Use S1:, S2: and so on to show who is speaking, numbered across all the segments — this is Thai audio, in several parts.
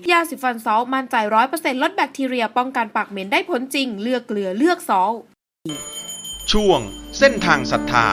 S1: ยยาสีฟันซอลมั่นใจร้อยเปอร์เซ็นต์ลดแบคทีเรียป้องกันปากเหม็นได้ผลจริง เลือกเกลือเลือกซอล
S2: ช่วงเส้นทางศรัทธา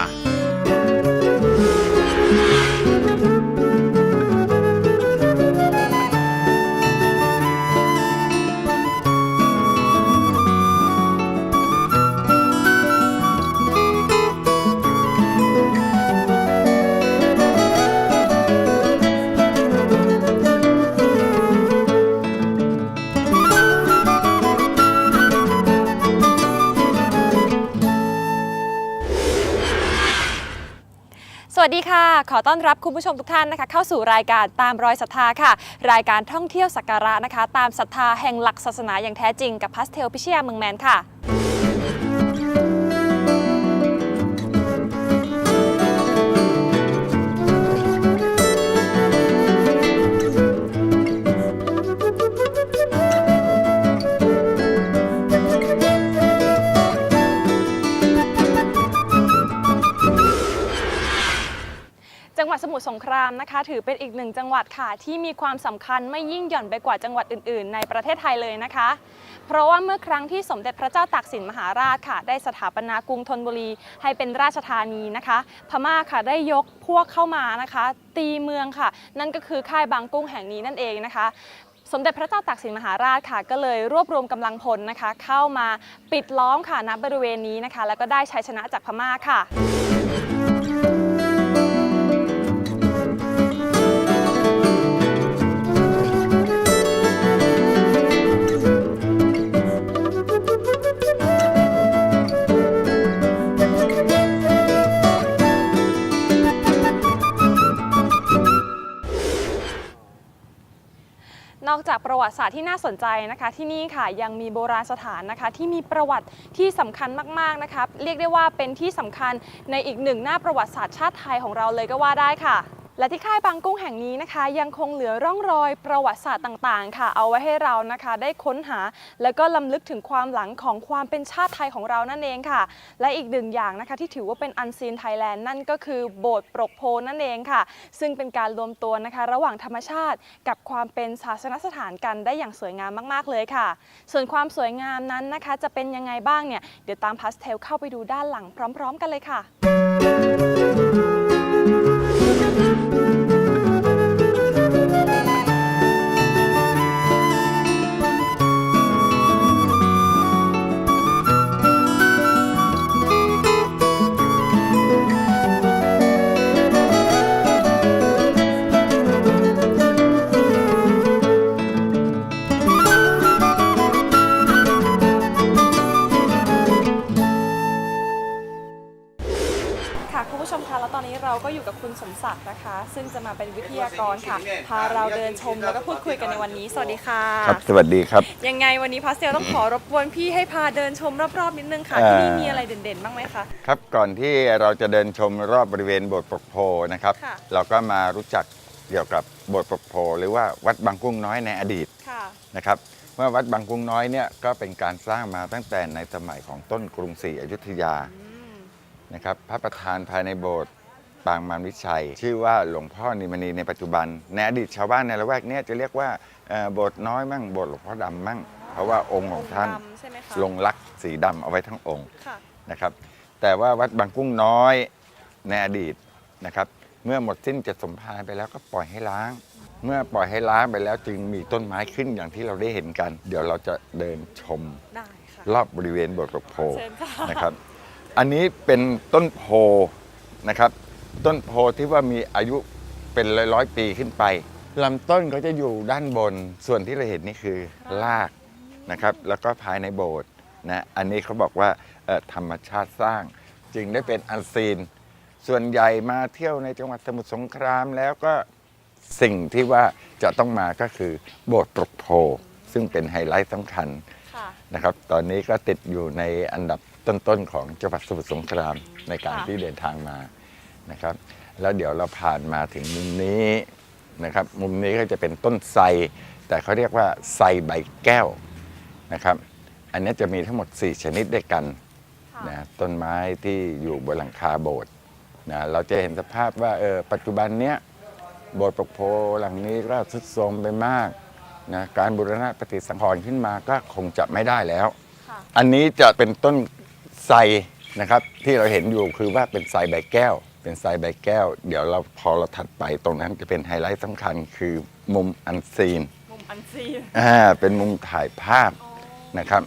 S3: วัสดีค่ะ ขอต้อนรับคุณผู้ชมทุกท่านนะคะ เข้าสู่รายการตามรอยศรัทธาค่ะ รายการท่องเที่ยวสักการะนะคะ ตามศรัทธาแห่งหลักศาสนาอย่างแท้จริงกับพัสเทลพิเชียเมืองแมนค่ะ งหวัดสมุทรสงครามนะคะ ถือเป็นอีกหนึ่งจังหวัดค่ะที่มีความสำคัญไม่ยิ่งหย่อนไปกว่าจังหวัดอื่น ๆ ในประเทศไทยเลยนะคะ เพราะว่าเมื่อครั้งที่สมเด็จพระเจ้าตากสินมหาราชค่ะ ได้สถาปนากรุงธนบุรี ให้เป็นราชธานีนะคะ พม่าค่ะได้ยกพวกเข้ามานะคะ ตีเมืองค่ะ นั่นก็คือค่ายบางกุ้งแห่งนี้นั่นเองนะคะสมเด็จพระเจ้าตากสินมหาราชค่ะ ก็เลยรวบรวมกำลังพลนะคะ เข้ามาปิดล้อมค่ะณบริเวณนี้นะคะ แล้วก็ได้ชัยชนะจากพม่าค่ะ อกจากประวัติศาสตร์ที่น่าสนใจนะคะ ที่นี่ค่ะยังมีโบราณสถานนะคะ ที่มีประวัติที่สำคัญมากๆนะคะเรียกได้ว่าเป็นที่สำคัญในอีกหนึ่งหน้าประวัติศาสตร์ชาติไทยของเราเลยก็ว่าได้ค่ะ และที่ค่ายบางกุ้งแห่งนี้นะคะ ยังคงเหลือร่องรอยประวัติศาสตร์ต่างๆ ค่ะ เอาไว้ให้เรานะคะ ได้ค้นหา และก็ลำลึกถึงความหลังของความเป็นชาติไทยของเรานั่นเองค่ะ และอีกหนึ่งอย่างนะคะที่ถือว่าเป็นอันซีนไทยแลนด์นั่นก็คือโบสถ์ปรกโพนั่นเองค่ะ ซึ่งเป็นการรวมตัวนะคะ ระหว่างธรรมชาติ กับความเป็นศาสนสถานกันได้อย่างสวยงามมากๆเลยค่ะ ส่วนความสวยงามนั้นนะคะ จะเป็นยังไงบ้างเนี่ยเดี๋ยวตามพาสเทลเข้าไปดูด้านหลังพร้อม ๆ กันเลยค่ะค่ะ ศักดิ์นะคะ ซึ่งจะมาเป็นวิทยากรค่ะ พาเราเดินชมแล้วก็พูดคุยกันในวันนี้ สวัสดีค่ะ
S4: ครับสวัสดีครับ
S3: ยังไงวันนี้พาสเทลต้องขอรบกวนพี่ให้พาเดินชมรอบๆนิดนึงค่ะ
S4: เอ่อ
S3: ที่นี่มีอะไรเด่นๆ บ้างไหมคะ
S4: ครับก่อนที่เราจะเดินชมรอบบริเวณโบสถ์ปกโพนะครับ
S3: ค่ะ
S4: เราก็มารู้จักเกี่ยวกับโบสถ์ปกโพหรือว่าวัดบางกุ้งน้อยในอดีต
S3: ค่ะ
S4: นะครับเมื่อวัดบางกุ้งน้อยเนี่ยก็เป็นการสร้างมาตั้งแต่ในสมัยของต้นกรุงศรีอยุธยา
S3: อืม
S4: นะครับพระประธานภายในโบสถ์ ปางมารวิชัย ชื่อว่าหลวงพ่อนิมณีในปัจจุบัน ในอดีตชาวบ้านในละแวกเนี้จะเรียกว่าเอ่อโบสถ์น้อยมั่งโบสถ์หลวงพ่อดำมั่ง เพราะว่าองค์ของท่าน
S3: ดำใช่ไหมคะ
S4: ลงลักษณ์สีดำเอาไว้ทั้งองค์
S3: ค่ะ
S4: นะครับ แต่ว่าวัดบางกุ้งน้อยในอดีตนะครับเมื่อหมดสิ้นจะสมภารไปแล้วก็ปล่อยให้ล้าง เมื่อปล่อยให้ล้างไปแล้วจึงมีต้นไม้ขึ้นอย่างที่เราได้เห็นกัน เดี๋ยวเราจะเดินชม
S3: ได้ค่ะ
S4: รอบบริเวณโบสถ์ปกโพ
S3: เชิญค่ะ
S4: นะครับ อันนี้เป็นต้นโพนะครับ ต้นโพที่ว่ามีอายุเป็นร้อยร้อยๆปีขึ้นไปลำต้นเขาจะอยู่ด้านบนส่วนที่เราเห็นนี่คือรากนะครับ แล้วก็ภายในโบสถ์นะอันนี้เขาบอกว่าเอ่อธรรมชาติสร้าง จึงได้เป็นอันซีน ส่วนใหญ่มาเที่ยวในจังหวัดสมุทรสงครามแล้วก็สิ่งที่ว่าจะต้องมาก็คือโบสถ์ปรกโพ ซึ่งเป็นไฮไลท์สำคัญ
S3: ค่ะ
S4: นะครับ ตอนนี้ก็ติดอยู่ในอันดับต้นๆของจังหวัดสมุทรสงครามในการ
S3: ค่ะ
S4: ที่เดินทางมา นะครับ แล้วเดี๋ยวเราผ่านมาถึงมุมนี้นะครับ มุมนี้ก็จะเป็นต้นไทรแต่เขาเรียกว่าไทรใบแก้วนะครับ อันนี้จะมีทั้งหมด 4 ชนิดด้วยกัน
S3: ค่ะ
S4: นะต้นไม้ที่อยู่บนหลังคาโบสถ์นะเราจะเห็นสภาพว่าเออปัจจุบันเนี้ยโบสถ์ปกโพหลังนี้ก็ทรุดโทรมไปมากนะการบูรณะปฏิสังขรณ์ขึ้นมาก็คงจะไม่ได้แล้ว
S3: ค่ะ
S4: อันนี้จะเป็นต้นไทรนะครับที่เราเห็นอยู่คือว่าเป็นไทรใบแก้ว เป็นไทรใบแก้ว เดี๋ยวเราพอเราถัดไปตรงนั้นจะเป็นไฮไลท์สำคัญคือมุมอันซีน
S3: มุมอันซีน
S4: อ่าเป็นมุมถ่ายภาพนะครับ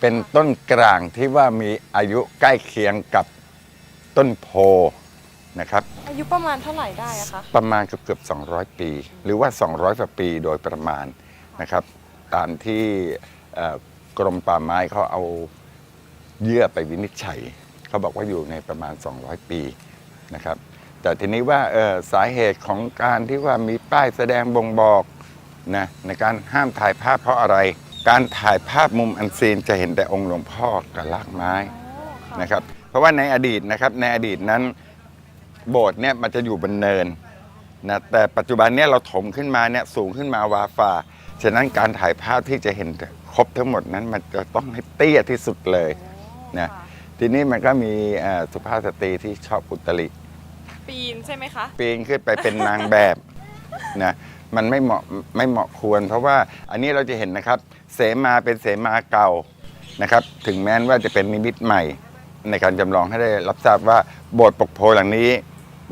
S4: เป็นต้นกลางที่ว่ามีอายุใกล้เคียงกับต้นโพนะครับ
S3: อายุประมาณเท่าไหร่ได้อะคะ
S4: ประมาณเกือบเกือบ200 ปี หรือว่า 200กว่าปีโดยประมาณนะครับ ตามที่เอ่อกรมป่าไม้เขาเอาเยื่อไปวินิจฉัย เขาบอกว่าอยู่ในประมาณ 200 ปีนะครับ แต่ทีนี้ว่าสาเหตุของการที่ว่ามีป้ายแสดงบ่งบอกนะในการห้ามถ่ายภาพเพราะอะไร การถ่ายภาพมุมอันซีนจะเห็นแต่องค์หลวงพ่อกับรากไม้นะครับ เพราะว่าในอดีตนะครับในอดีตนั้นโบสถ์เนี่ยมันจะอยู่บนเนินนะแต่ปัจจุบันเนี่ยเราถมขึ้นมาเนี่ยสูงขึ้นมาวาฟาฉะนั้นการถ่ายภาพที่จะเห็นครบทั้งหมดนั้นมันจะต้องให้เตี้ยที่สุดเลยนะ ทีนี้มันก็มีเอ่อสุภาพสตรีที่ชอบอุตริ
S3: ปีนใช่ไหมคะ
S4: ปีนขึ้นไปเป็นนางแบบนะมันไม่เหมาะไม่เหมาะควร เพราะว่าอันนี้เราจะเห็นนะครับ เสมาเป็นเสมาเก่านะครับ ถึงแม้ว่าจะเป็นนิมิตใหม่ ในการจำลองให้ได้รับทราบว่าโบสถ์ปกโพหลังนี้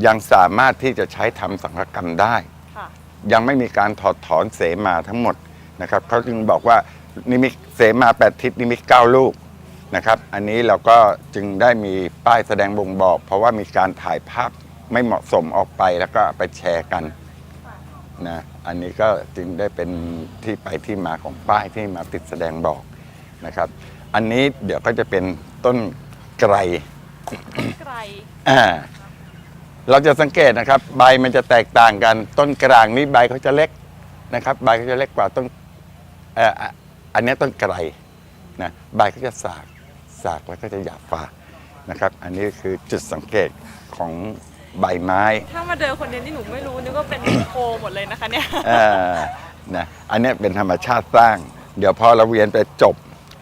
S4: ยังสามารถที่จะใช้ทำสังฆกรรมได้
S3: ค่ะ
S4: ยังไม่มีการถอดถอนเสมาทั้งหมดนะครับเขาจึงบอกว่านิมิตเสมาแปดทิศนิมิตเก้าลูก นะครับ อันนี้เราก็จึงได้มีป้ายแสดงบ่งบอก เพราะว่ามีการถ่ายภาพไม่เหมาะสมออกไปแล้วก็ไปแชร์กันนะอันนี้ก็จึงได้เป็นที่ไปที่มาของป้ายที่มาติดแสดงบอกนะครับ อันนี้เดี๋ยวก็จะเป็นต้นไกร
S3: ไกล
S4: อ่าเราจะสังเกตนะครับ ใบมันจะแตกต่างกัน ต้นกลางนี่ใบเขาจะเล็กนะครับ ใบเขาจะเล็กกว่าต้นเอ่ออะอันนี้ต้นไกรนะใบเขาจะสาก สากแล้วก็จะหยาบฟ้านะครับ อันนี้คือจุดสังเกตของใบไม้
S3: ถ้ามาเดินคนเดียวนี่หนูไม่รู้นึกว่าเป็นโคหมดเลยนะคะเนี่ย
S4: เอ่อนะอันนี้เป็นธรรมชาติสร้าง เดี๋ยวพอเราเรียนไปจบ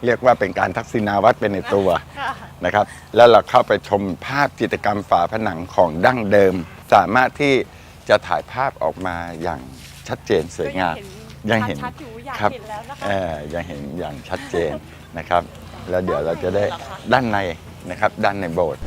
S4: เรียกว่าเป็นการทักษิณาวัตรเป็นในตัว
S3: ค่ะ
S4: นะครับ แล้วเราเข้าไปชมภาพจิตรกรรมฝาผนังของดั้งเดิม สามารถที่จะถ่ายภาพออกมาอย่างชัดเจนสวยงาม
S3: ยังเห็นชัดๆอยู่อยาก
S4: ครับ
S3: เห็นแล้วนะคะ
S4: เออยังเห็นอย่างชัดเจนนะครับ แล้วเดี๋ยวเราจะได้
S3: เหรอคะ
S4: ด้านในนะครับ ด้านในโบสถ์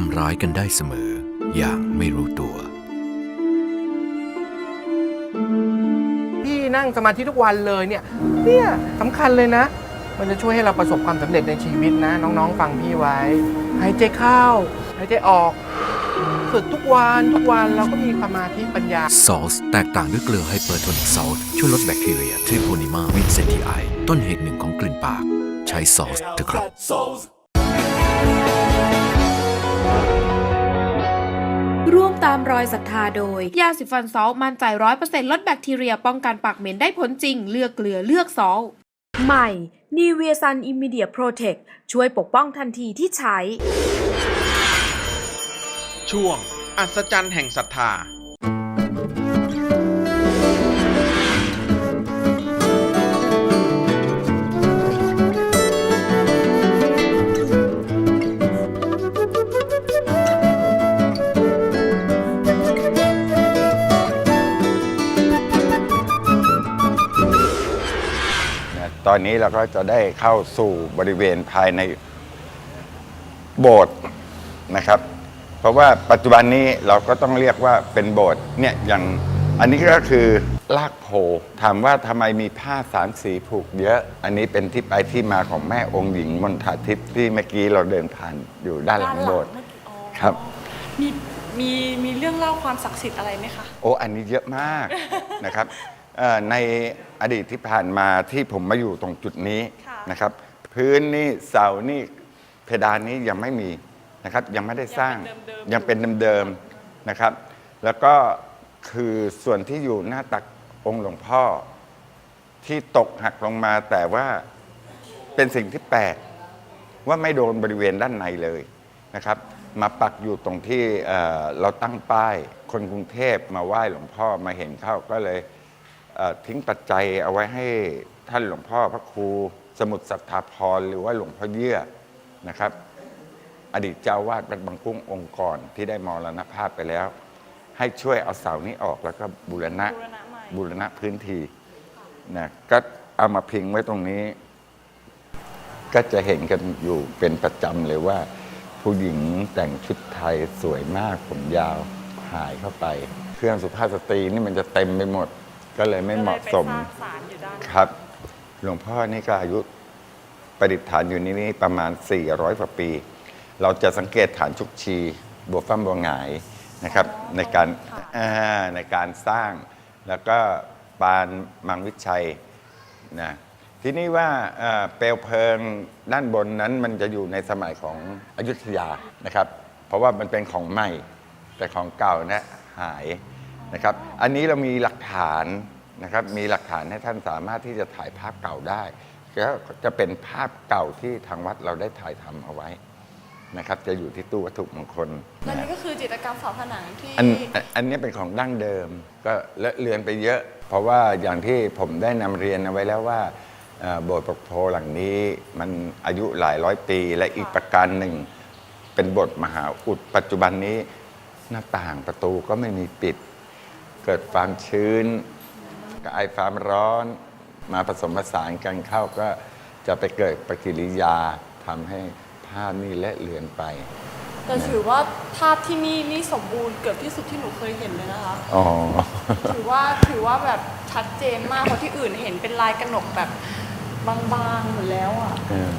S5: ทำร้ายกันได้เสมอ อย่างไม่รู้ตัว
S6: พี่นั่งสมาธิทุกวันเลยเนี่ย เนี่ยสำคัญเลยนะ มันจะช่วยให้เราประสบความสำเร็จในชีวิตนะ น้องๆ ฟังพี่ไว้หายใจเข้าหายใจออกฝึกทุกวันทุกวันเราก็มีสมาธิปัญญา
S5: ซอส แตกต่างด้วยเกลือไฮเปอร์โทนิกซอส ช่วยลดแบคทีเรียทริโพนิมาวินเซนทีไอต้นเหตุหนึ่งของกลิ่นปาก ใช้ซอสเถอะครับ
S1: ร่วมตามรอยศรัทธาโดย ยาสีฟันซอลมั่นใจร้อยเปอร์เซ็นต์ลดแบคทีเรียป้องกันปากเหม็นได้ผลจริง เลือกเกลือเลือกซอล
S7: ใหม่ n i v e a Sun Immediate Protect ช่วยปกป้องทันทีที่ใช้
S2: ช่วง อัศจรรย์แห่งศรัทธา
S4: ตอนนี้เราก็จะได้เข้าสู่บริเวณภายในโบสถ์นะครับ เพราะว่าปัจจุบันนี้เราก็ต้องเรียกว่าเป็นโบสถ์เนี่ยอย่างอันนี้ก็คือลากโพถามว่าทำไมมีผ้าสามสีผูกเยอะ อันนี้เป็นที่ไปที่มาของแม่องค์หญิงมณฑาทิพย์ที่เมื่อกี้เราเดินผ่านอยู่ด้านหลังโบสถ์
S3: ด้านหลังเมื่อกี้อ๋อ
S4: ครับ
S3: มีมีมีเรื่องเล่าความศักดิ์สิทธิ์อะไรไหมคะ
S4: โอ้อันนี้เยอะมากนะครับ เอ่อในอดีตที่ผ่านมาที่ผมมาอยู่ตรงจุดนี้
S3: ค่ะ
S4: นะครับ พื้นนี่เสานี่เพดานนี้ยังไม่มีนะครับ ยังไม่ได้สร้าง
S3: ยังเป็นเดิมๆ
S4: ยังเป็นเดิมๆนะครับ แล้วก็คือส่วนที่อยู่หน้าตักองค์หลวงพ่อ ที่ตกหักลงมาแต่ว่าเป็นสิ่งที่แปลกว่าไม่โดนบริเวณด้านในเลยนะครับ มาปักอยู่ตรงที่เอ่อเราตั้งป้าย คนกรุงเทพมาไหว้หลวงพ่อมาเห็นเข้าก็เลยเอ่อ ทิ้งปัจจัยเอาไว้ให้ท่านหลวงพ่อพระครูสมุทรสัทธาพรหรือว่าหลวงพ่อเยื่อนะครับ อดีตเจ้าวาดวัดบางกุ้งองค์ก่อนที่ได้มรณภาพไปแล้ว ให้ช่วยเอาเสานี้ออกแล้วก็บูรณะ
S3: บูรณะใหม่
S4: บูรณะพื้นที่นะก็เอามาพิงไว้ตรงนี้ ก็จะเห็นกันอยู่เป็นประจำเลยว่า ผู้หญิงแต่งชุดไทยสวยมากผมยาวหายเข้าไป เครื่องสุภาพสตรีนี่มันจะเต็มไปหมด ก็เลยไม่เหมาะสม
S3: ก็เลยไปสร้างศาลอยู่ด้าน
S4: ครับ หลวงพ่อนี่ก็อายุประดิษฐานอยู่นี่นี่ประมาณ 400กว่าปี เราจะสังเกตฐานชุกชีบัวฟ้าบัวหงายนะครับในการอ่าในการสร้าง แล้วก็ปานมังวิชัยนะทีนี้ว่าเอ่อเปลวเพลิงด้านบนนั้นมันจะอยู่ในสมัยของอยุธยานะครับ เพราะว่ามันเป็นของใหม่ แต่ของเก่านะหาย นะครับ อันนี้เรามีหลักฐานนะครับ มีหลักฐานให้ท่านสามารถที่จะถ่ายภาพเก่าได้ ก็จะเป็นภาพเก่าที่ทางวัดเราได้ถ่ายทำเอาไว้นะครับ จะอยู่ที่ตู้วัตถุมงคล
S3: และ
S4: นะ
S3: นี่ก็คือจิตรกรรมฝาผนังที่
S4: อันอันอันนี้เป็นของดั้งเดิม ก็เลอะเลือนไปเยอะ เพราะว่าอย่างที่ผมได้นำเรียนเอาไว้แล้วว่าเอ่อโบสถ์ปกโพหลังนี้มันอายุหลายร้อยปีและอีกประการหนึ่ง เป็นโบสถ์มหาอุดปัจจุบันนี้หน้าต่างประตูก็ไม่มีปิด เกิดความชื้นกับไอความร้อนมาผสมผสานกันเข้าก็จะไปเกิดปฏิกิริยาทำให้ภาพนี่และเลือนไป
S3: แต่ถือว่าภาพที่นี่นี่สมบูรณ์เกือบที่สุดที่หนูเคยเห็นเลยนะคะ
S4: อ๋อ
S3: ถือว่าถือว่าแบบชัดเจนมากเพราะที่อื่นเห็นเป็นลายกระหนกแบบบางๆหมดแล้วอะ
S4: เออ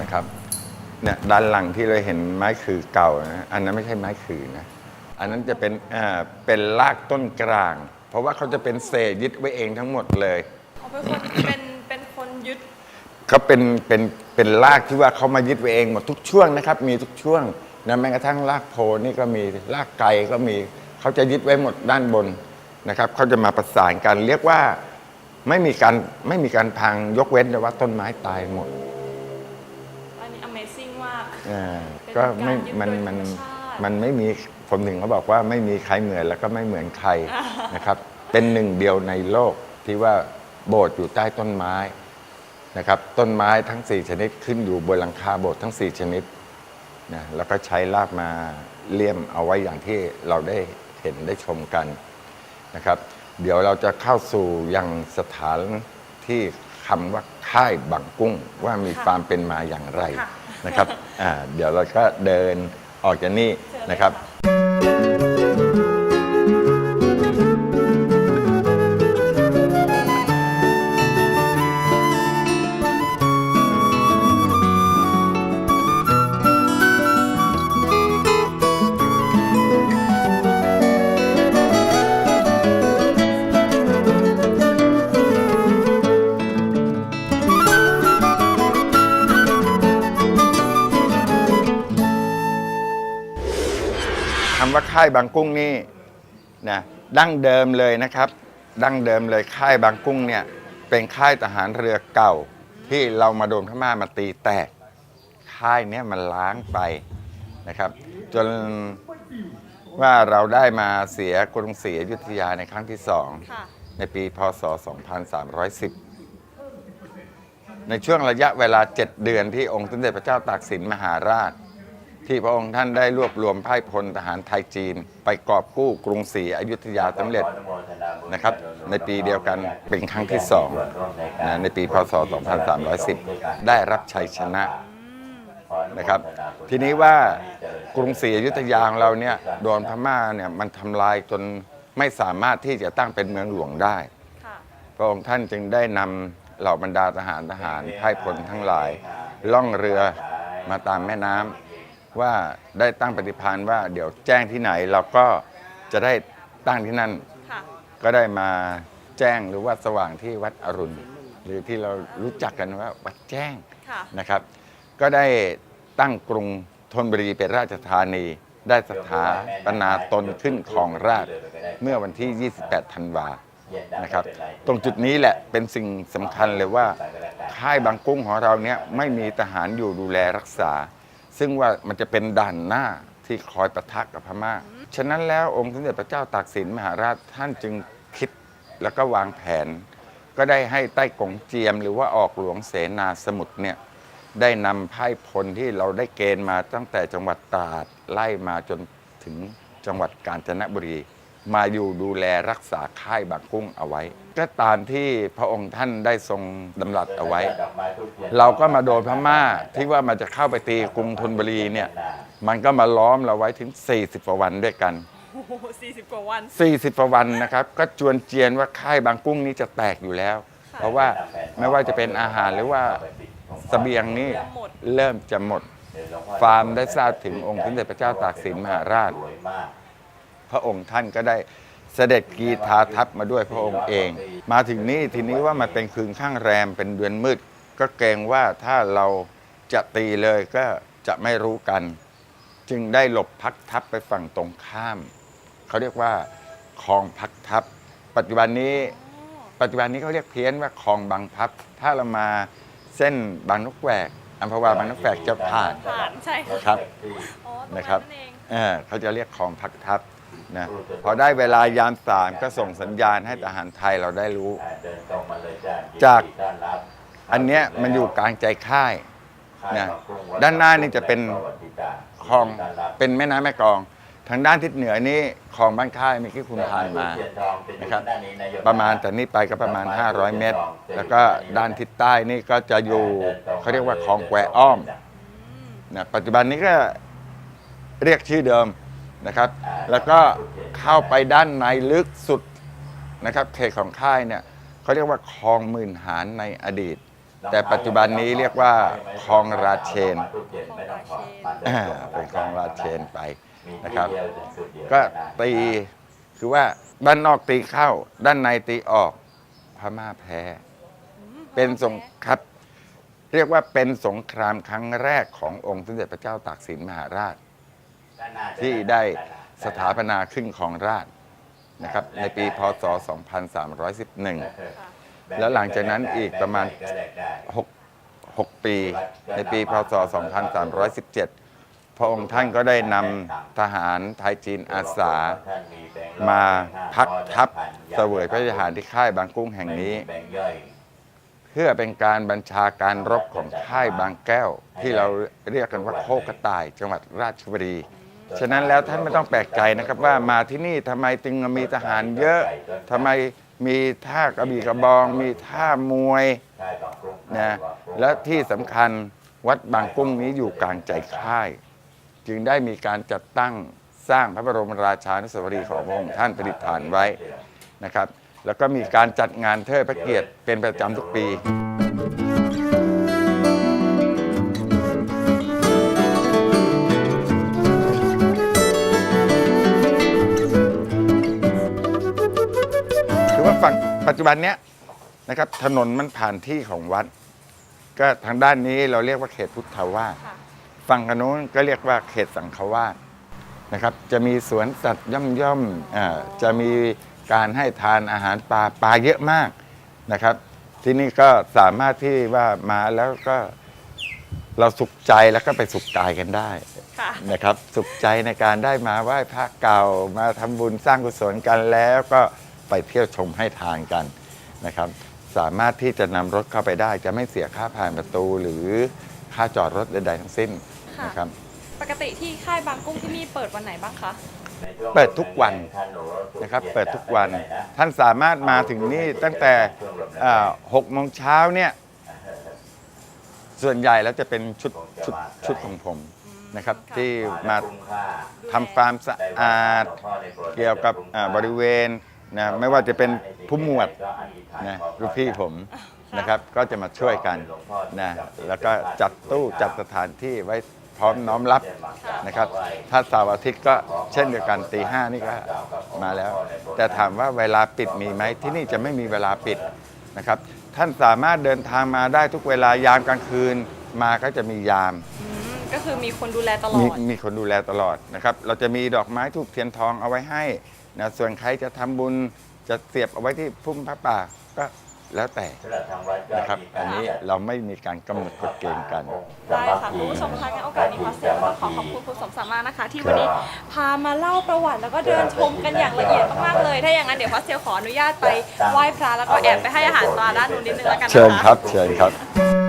S4: นะครับเนี่ยด้านหลังที่เราเห็นไม้ขื่อเก่านะอันนั้นไม่ใช่ไม้ขื่อนะ อันนั้นจะเป็นอ่าเป็นรากต้นกลาง เพราะว่าเขาจะเป็นเศษยึดไว้เองทั้งหมดเลย
S3: เขาเป็นคนเป็นเป็นคนยึด
S4: เขาเป็นเป็นเป็นรากที่ว่าเขามายึดไว้เองหมดทุกช่วงนะครับ มีทุกช่วงนะแม้กระทั่งรากโพนี่ก็มีรากไก่ก็มีเขาจะยึดไว้หมดด้านบนนะครับเขาจะมาประสานกันเรียกว่าไม่มีการไม่มีการพังยกเว้นแต่ว่าต้นไม้ตายหมด
S3: อันนี้ Amazing มาก
S4: อ่า
S3: เป็น
S4: ก็ไม่
S3: การยึด
S4: มัน
S3: โดย
S4: มัน
S3: ธรรมชาติ
S4: มันไม่มี ผมถึงเขาบอกว่าไม่มีใครเหมือนแล้วก็ไม่เหมือนใครนะครับ เป็นหนึ่งเดียวในโลกที่ว่าโบสถ์อยู่ใต้ต้นไม้นะครับ ต้นไม้ทั้ง 4 ชนิดขึ้นอยู่บนหลังคาโบสถ์ทั้ง 4 ชนิดนะแล้วก็ใช้รากมาเลี่ยมเอาไว้อย่างที่เราได้เห็นได้ชมกันนะครับ เดี๋ยวเราจะเข้าสู่ยังสถานที่คำว่าค่ายบังกุ้งว่ามีความเป็นมาอย่างไร
S3: ค่ะ
S4: นะครับอ่าเดี๋ยวเราก็เดินออกจากนี่นะครับ คำว่าค่ายบางกุ้งนี่นะดั้งเดิมเลยนะครับ ดั้งเดิมเลยค่ายบางกุ้งเนี่ยเป็นค่ายทหารเรือเก่า ที่เรามาโดนพม่ามาตีแตกค่ายเนี้ยมันล้างไปนะครับ จนว่าเราได้มาเสียกรุงศรีอยุธยาในครั้งที่สอง
S3: ค่ะ
S4: ในปีพศ 2310 ในช่วงระยะเวลา 7 เดือนที่องค์สมเด็จพระเจ้าตากสินมหาราช ที่พระองค์ท่านได้รวบรวมไพร่พลทหารไทยจีน ไปกอบกู้กรุงศรีอยุธยาสำเร็จนะครับในปีเดียวกันเป็นครั้งที่สองนะในปีพศ 2310 ได้รับชัยชนะนะครับ ทีนี้ว่ากรุงศรีอยุธยาของเราเนี่ยโดนพม่าเนี่ยมันทำลายจนไม่สามารถที่จะตั้งเป็นเมืองหลวงได้
S3: ค่ะ
S4: พระองค์ท่านจึงได้นำเหล่าบรรดาทหารทหารพ่ายพลทั้งหลาย ล่องเรือมาตามแม่น้ำ ว่าได้ตั้งปฏิพานว่าเดี๋ยวแจ้งที่ไหนเราก็จะได้ตั้งที่นั่น
S3: ค่ะ
S4: ก็ได้มาแจ้งหรือว่าสว่างที่วัดอรุณ หรือที่เรารู้จักกันว่าวัดแจ้ง
S3: ค่ะ
S4: นะครับ ก็ได้ตั้งกรุงธนบุรีเป็นราชธานี ได้สถาปนาตนขึ้นของราชย์เมื่อวันที่ 28 ธันวานะครับ ตรงจุดนี้แหละเป็นสิ่งสำคัญเลยว่าค่ายบางกุ้งของเราเนี่ยไม่มีทหารอยู่ดูแลรักษา ซึ่งว่ามันจะเป็นด่านหน้าที่คอยประทักกับพม่า ฉะนั้นแล้วองค์สมเด็จพระเจ้าตากสินมหาราชท่านจึงคิดแล้วก็วางแผน ก็ได้ให้ใต้กงเจียม หรือว่าออกหลวงเสนาสมุทรเนี่ยได้นำไพ่พลที่เราได้เกณฑ์มาตั้งแต่จังหวัดตราดไล่มาจนถึงจังหวัดกาญจนบุรี มาอยู่ดูแลรักษาค่ายบางกุ้งเอาไว้ ก็ตามที่พระองค์ท่านได้ทรงดำรัสเอาไว้ เราก็มาโดนพม่าที่ว่ามันจะเข้าไปตีกรุงธนบุรีเนี่ยมันก็มาล้อมเราไว้ถึง 40กว่าวันด้วยกัน
S3: โอ้โหสี่สิบกว่าวัน
S4: 40กว่าวันนะครับ ก็จวนเจียนว่าค่ายบางกุ้งนี้จะแตกอยู่แล้ว เพราะว่าไม่ว่าจะเป็นอาหารหรือว่าเสบียงนี้
S3: หมด
S4: เริ่มจะหมด ฟาร์มได้ทราบถึงองค์สมเด็จพระเจ้าตากสินมหาราช พระองค์ท่านก็ได้เสด็จกีทาทัพมาด้วยพระองค์เอง มาถึงนี่ทีนี้ว่ามันเป็นคืนข้างแรมเป็นเดือนมืด ก็เกรงว่าถ้าเราจะตีเลยก็จะไม่รู้กัน จึงได้หลบพักทัพไปฝั่งตรงข้าม เขาเรียกว่าคลองพักทัพ ปัจจุบันนี้ปัจจุบันนี้เขาเรียกเพี้ยนว่าคลองบางพับ ถ้าเรามาเส้นบางนกแหวกอัมพวาบางนกแหวกจะผ่าน
S3: ผ่านใช่ค่ะ
S4: ครับ
S3: อ๋อตง
S4: นะครับ
S3: เอง
S4: เออเขาจะเรียกคลองพักทัพ นะพอได้เวลายามสามก็ส่งสัญญาณให้ทหารไทยเราได้รู้จากอันเนี้ยมันอยู่กลางใจค่ายนะด้านหน้านี่จะเป็นคลองเป็นแม่น้ำแม่กลอง ทางด้านทิศเหนือนี่คลองบ้านค่ายเมื่อกี้คุณผ่านมานะครับประมาณจากนี้ไปก็ประมาณ 500 เมตร แล้วก็ด้านทิศใต้นี่ก็จะอยู่เขาเรียกว่าคลองแควอ้อม นะปัจจุบันนี้ก็เรียกชื่อเดิม นะครับ แล้วก็เข้าไปด้านในลึกสุดนะครับเขตของค่ายเนี่ยเขาเรียกว่าคลองหมื่นหารในอดีต แต่ปัจจุบันนี้เรียกว่าคลองราเชนเป็นคลองราเชนไปนะครับ ก็ตีคือว่าด้านนอกตีเข้า ด้านในตีออกพม่าแพ้ เป็นสงครับ เรียกว่าเป็นสงครามครั้งแรกขององค์สมเด็จพระเจ้าตากสินมหาราช ที่ได้สถาปนาขึ้นของราชนะครับในปีพศ 2311 แล้วหลังจากนั้นอีกประมาณ 6 6 ปี ในปีพศ 2317 พระองค์ท่านก็ได้นำทหารไทยจีนอาสา มาพักทัพเสวยพระราชทานที่ค่ายบางกุ้งแห่งนี้ เพื่อเป็นการบัญชาการรบของค่ายบางแก้ว ที่เราเรียกกันว่าโคกระต่ายจังหวัดราชบุรี ฉะนั้นแล้วท่านไม่ต้องแปลกใจนะครับว่ามาที่นี่ทำไมจึงมีทหารเยอะทำไมมีท่ากระบี่กระบอง มีท่ามวยนะและที่สำคัญวัดบางกุ้งนี้อยู่กลางใจค่าย จึงได้มีการจัดตั้งสร้างพระบรมราชานุสาวรีย์ของพระองค์ท่านประดิษฐานไว้นะครับ แล้วก็มีการจัดงานเทิดพระเกียรติเป็นประจำทุกปี ปัจจุบันเนี้ยนะครับถนนมันผ่านที่ของวัด ก็ทางด้านนี้เราเรียกว่าเขตพุทธาวาส
S3: ค่ะ
S4: ฝั่งกันนู้นก็เรียกว่าเขตสังฆวาสนะครับจะมีสวนสัตว์ย่อมย่อมๆอ่าจะมีการให้ทานอาหารปลาปลาเยอะมากนะครับ ที่นี่ก็สามารถที่ว่ามาแล้วก็เราสุขใจแล้วก็ไปสุขกายกันได้
S3: ค่ะ
S4: นะครับ สุขใจในการได้มาไหว้พระเก่ามาทำบุญสร้างกุศลกันแล้วก็ ไปเที่ยวชมให้ทานกันนะครับ สามารถที่จะนำรถเข้าไปได้ จะไม่เสียค่าผ่านประตูหรือค่าจอดรถใดๆทั้งสิ้น
S3: ค่ะ
S4: นะครับ
S3: ปกติที่ค่ายบางกุ้งที่นี่เปิดวันไหนบ้างคะ
S4: เปิดทุกวันนะครับ เปิดทุกวัน ท่านสามารถมาถึงนี่ตั้งแต่หกโมงเช้าเนี่ย ส่วนใหญ่แล้วจะเป็นชุดชุดชุดของผมนะครับ
S3: ค่ะ
S4: ที่มาทำความสะอาด เกี่ยวกับอ่าบริเวณ นะไม่ว่าจะเป็นผู้หมวดนะลูกพี่ผมนะครับ ก็จะมาช่วยกันนะแล้วก็จัดตู้จัดสถานที่ไว้พร้อมน้อมรับนะครับ ถ้าเสาร์อาทิตย์ก็เช่นเดียวกันตีห้านี่ก็มาแล้ว แต่ถามว่าเวลาปิดมีไหมที่นี่จะไม่มีเวลาปิดนะครับ ท่านสามารถเดินทางมาได้ทุกเวลายามกลางคืนมาก็จะมียาม
S3: อืมก็คือมีคนดูแลตลอ
S4: มี
S3: ด
S4: มีคนดูแลตลอดนะครับ เราจะมีดอกไม้ทูบเทียนทองเอาไว้ให้ นะส่วนใครจะทำบุญจะเสียบเอาไว้ที่พุ่มพระป่าก็แล้วแต่นะครับ อันนี้เราไม่มีการกำหนดกฎเกณฑ์กัน
S3: ได้ค่ะคุณผู้ชมคะงั้นโอกาสนี้พาสเทลก็ต้องขอขอบคุณคุณสมศักดิ์มากนะคะ ที่วันนี้พามาเล่าประวัติแล้วก็เดินชมกันอย่างละเอียดมากๆเลย ถ้าอย่างนั้นเดี๋ยวพาสเทลขออนุญาตไปไหว้พระแล้วก็แอบไปให้อาหารปลาด้านนู้นนิดนึงแล้วกันนะคะ
S4: เชิญครับเชิญครับ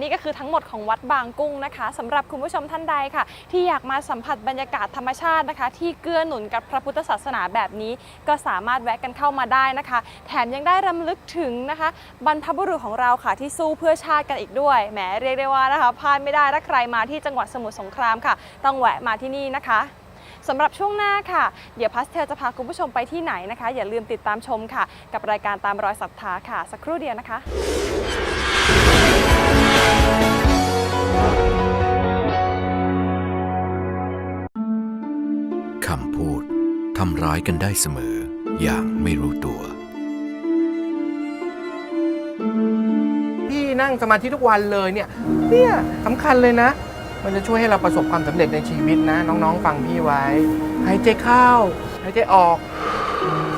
S3: นี่ก็คือทั้งหมดของวัดบางกุ้งนะคะสำหรับคุณผู้ชมท่านใดค่ะ ที่อยากมาสัมผัสบรรยากาศธรรมชาตินะคะ ที่เกื้อหนุนกับพระพุทธศาสนาแบบนี้ ก็สามารถแวะกันเข้ามาได้นะคะ แถมยังได้รำลึกถึงนะคะ บรรพบุรุษของเราค่ะที่สู้เพื่อชาติกันอีกด้วยแหมเรียกได้ว่านะคะพลาดไม่ได้ถ้าใครมาที่จังหวัดสมุทรสงครามค่ะ ต้องแวะมาที่นี่นะคะสำหรับช่วงหน้าค่ะ เดี๋ยวพัสเทลจะพาคุณผู้ชมไปที่ไหนนะคะ อย่าลืมติดตามชมค่ะ กับรายการตามรอยศรัทธาค่ะ สักครู่เดียวนะคะ
S5: คำพูดทำร้ายกันได้เสมออย่างไม่รู้ตัว
S6: พี่นั่งสมาธิทุกวันเลยเนี่ย เนี่ยสำคัญเลยนะ มันจะช่วยให้เราประสบความสำเร็จในชีวิตนะ น้องๆ ฟังพี่ไว้ หายใจเข้า หายใจออก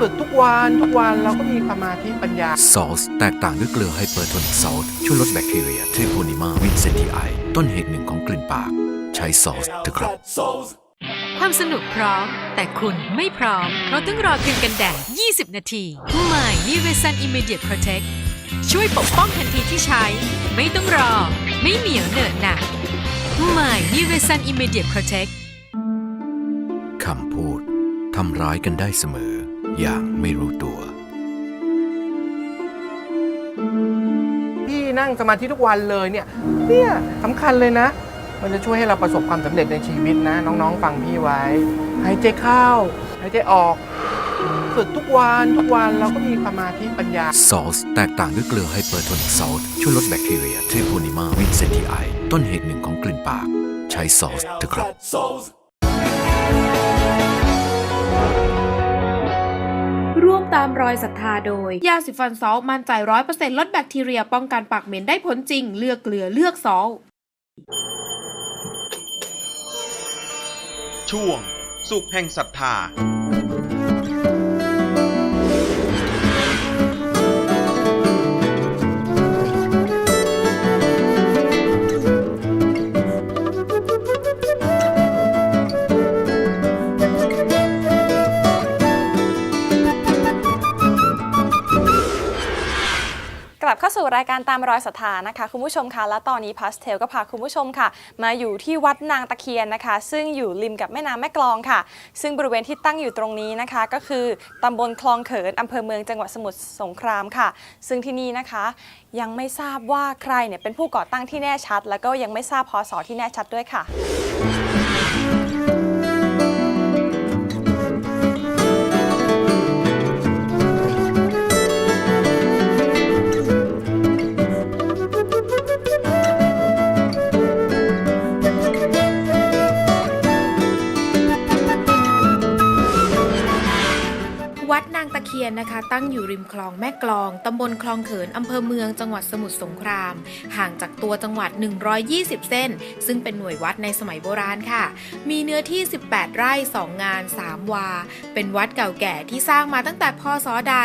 S6: ฝึกทุกวันทุกวันเราก็มีสมาธิปัญญา
S5: ซอสแตกต่างด้วยเกลือไฮเปอร์โทนิกซอสช่วยลดแบคทีเรียเทโพนิมาวินเซนติไอต้นเหตุหนึ่งของกลิ่นปาก ใช้ซอสเถอะครับ
S8: ความสนุกพร้อม แต่คุณไม่พร้อม เพราะต้องรอครีมกันแดด 20 นาทีใหม่ n i v e s u n Immediate Protect ช่วยปกป้องทันทีที่ใช้ ไม่ต้องรอ ไม่เหนียวเหนอะหนะใหม่ n i v e s u n Immediate Protect
S5: คำพูดทำร้ายกันได้เสมอ อย่างไม่รู้ตัว
S6: พี่นั่งสมาธิทุกวันเลยเนี่ย เนี่ยสำคัญเลยนะ มันจะช่วยให้เราประสบความสำเร็จในชีวิตนะ น้องๆ ฟังพี่ไว้หายใจเข้าหายใจออกฝึกทุกวันทุกวันเราก็มีสมาธิปัญญา
S5: ซอสแตกต่างด้วยเกลือไฮเปอร์โทนิกซอสช่วยลดแบคทีเรียเทโพนิมาวินเซนติไอต้นเหตุหนึ่งของกลิ่นปาก ใช้ซอสเถอะครับ
S1: ร่วมตามรอยศรัทธาโดย ยาสีฟันซอลมั่นใจร้อยเปอร์เซ็นต์ลดแบคทีเรียป้องกันปากเหม็นได้ผลจริง เลือกเกลือเลือกซอล
S2: ช่วง สุขแห่งศรัทธา
S3: กลับเข้าสู่รายการตามรอยศรัทธานะคะ คุณผู้ชมคะและตอนนี้พาสเทลก็พาคุณผู้ชมค่ะ มาอยู่ที่วัดนางตะเคียนนะคะ ซึ่งอยู่ริมกับแม่น้ำแม่กลองค่ะ ซึ่งบริเวณที่ตั้งอยู่ตรงนี้นะคะ ก็คือตำบลคลองเขินอำเภอเมืองจังหวัดสมุทรสงครามค่ะ ซึ่งที่นี่นะคะ ยังไม่ทราบว่าใครเนี่ยเป็นผู้ก่อตั้งที่แน่ชัด แล้วก็ยังไม่ทราบพศที่แน่ชัดด้วยค่ะ
S1: วัดนางตะเคียนนะคะ ตั้งอยู่ริมคลองแม่กลอง ตำบลคลองเขิน อำเภอเมือง จังหวัดสมุทรสงคราม ห่างจากตัวจังหวัด 120 เส้น ซึ่งเป็นหน่วยวัดในสมัยโบราณค่ะ มีเนื้อที่ 18 ไร่ 2 งาน 3 วา เป็นวัดเก่าแก่ที่สร้างมาตั้งแต่พศใด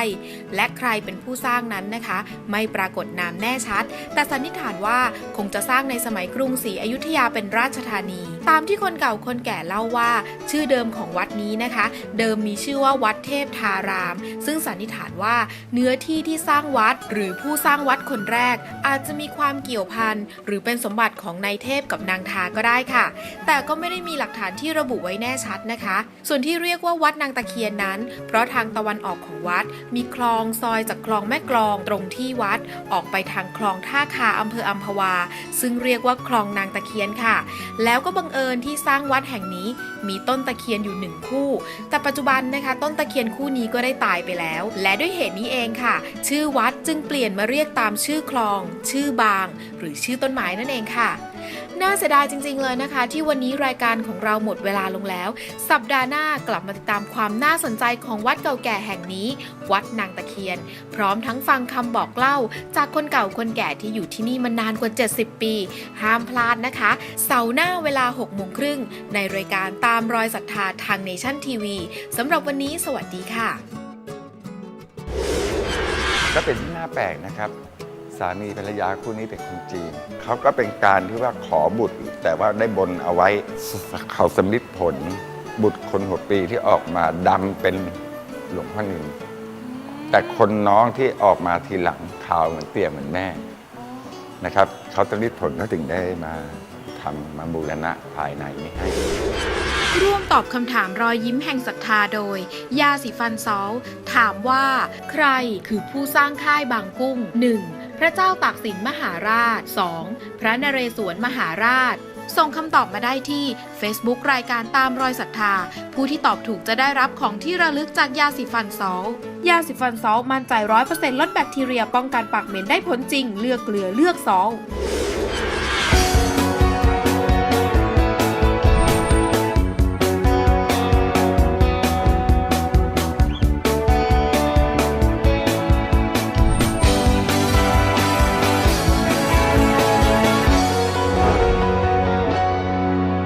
S1: และใครเป็นผู้สร้างนั้นนะคะ ไม่ปรากฏนามแน่ชัด แต่สันนิษฐานว่าคงจะสร้างในสมัยกรุงศรีอยุธยาเป็นราชธานี ตามที่คนเก่าคนแก่เล่าว่า ชื่อเดิมของวัดนี้นะคะ เดิมมีชื่อว่าวัดเทพทาราม ซึ่งสันนิษฐานว่าเนื้อที่ที่สร้างวัด หรือผู้สร้างวัดคนแรก อาจจะมีความเกี่ยวพันหรือเป็นสมบัติของนายเทพกับนางทาก็ได้ค่ะ แต่ก็ไม่ได้มีหลักฐานที่ระบุไว้แน่ชัดนะคะ ส่วนที่เรียกว่าวัดนางตะเคียนนั้น เพราะทางตะวันออกของวัด มีคลองซอยจากคลองแม่กลองตรงที่วัดออกไปทางคลองท่าคาอำเภออัมพวา ซึ่งเรียกว่าคลองนางตะเคียนค่ะ แล้วก็บังเอิญเอิญที่สร้างวัดแห่งนี้มีต้นตะเคียนอยู่หนึ่งคู่ แต่ปัจจุบันนะคะ ต้นตะเคียนคู่นี้ก็ได้ตายไปแล้ว และด้วยเหตุนี้เองค่ะ ชื่อวัดจึงเปลี่ยนมาเรียกตามชื่อคลอง ชื่อบาง หรือชื่อต้นไม้นั่นเองค่ะ น่าเสียดายจริง ๆ เลยนะคะ ที่วันนี้รายการของเราหมดเวลาลงแล้ว สัปดาห์หน้ากลับมาติดตามความน่าสนใจของวัดเก่าแก่แห่งนี้ วัดนางตะเคียน พร้อมทั้งฟังคำบอกเล่า จากคนเก่าคนแก่ที่อยู่ที่นี่มานานกว่า 70 ปี ห้ามพลาดนะคะ เสาร์หน้าเวลา6โมงครึ่งในรายการตามรอยศรัทธาทางเนชั่นทีวีสำหรับวันนี้สวัสดีค่ะ
S4: ก็เป็นที่น่าแปลกนะครับ สามีภรรยาคู่นี้เป็นคนจีน เขาก็เป็นการที่ว่าขอบุตร แต่ว่าได้บนเอาไว้เขาสำลิดผล บุตรคนหัวปีที่ออกมาดำเป็นหลวงพ่อหนินแต่คนน้องที่ออกมาทีหลังขาวเหมือนเตี่ยเหมือนแม่นะครับเขาสำลิดผลเขาถึงได้มาทำมาบูรณะภายในนี้ให้
S1: ร่วมตอบคำถามรอยยิ้มแห่งศรัทธาโดย ยาสีฟันซอลถามว่า ใครคือผู้สร้างค่ายบางกุ้ง 1. พระเจ้าตากสินมหาราช 2. พระนเรศวรมหาราช ส่งคำตอบมาได้ที่ Facebook รายการตามรอยศรัทธา ผู้ที่ตอบถูกจะได้รับของที่ระลึกจากยาสีฟันซอลยาสีฟันซอลมั่นใจร้อยเปอร์เซ็นต์ลดแบคทีเรียป้องกันปากเหม็นได้ผลจริง เลือกเกลือเลือกซอล